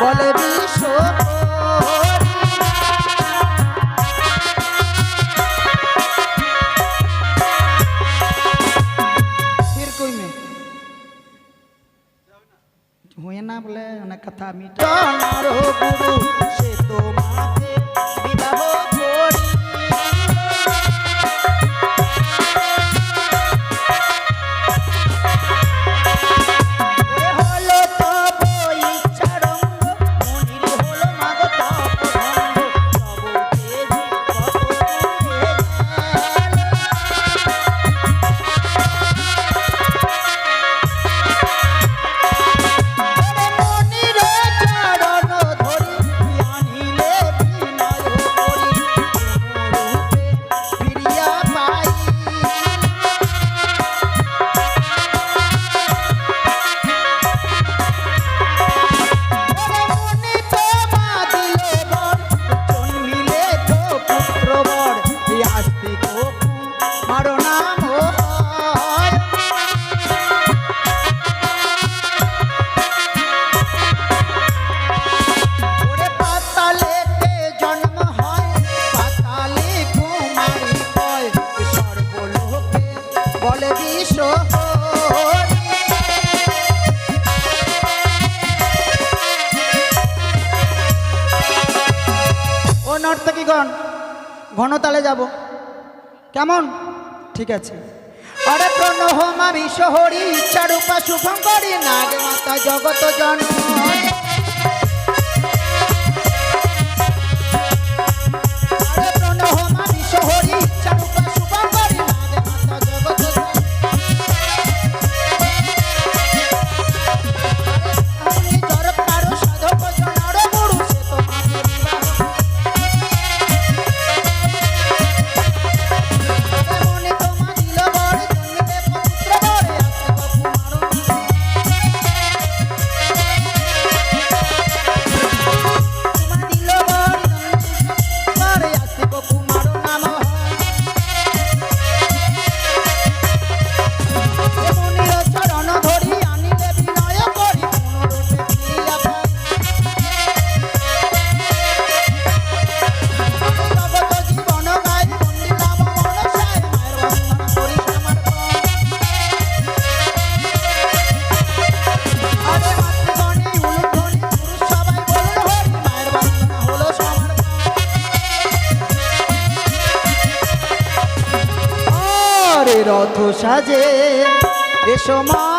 বলে বিশ্ব হুয়ে না বলে অনেক কথা মিটার সে তো মাঝে নর্তকীগণ, ঘনতালে যাব। কেমন? ঠিক আছে। অরে প্রণহ মামি শহরী চারুপা শুভঙ্করী নাগ মাতা জগত জন্ম। রথ সাজে রেশমা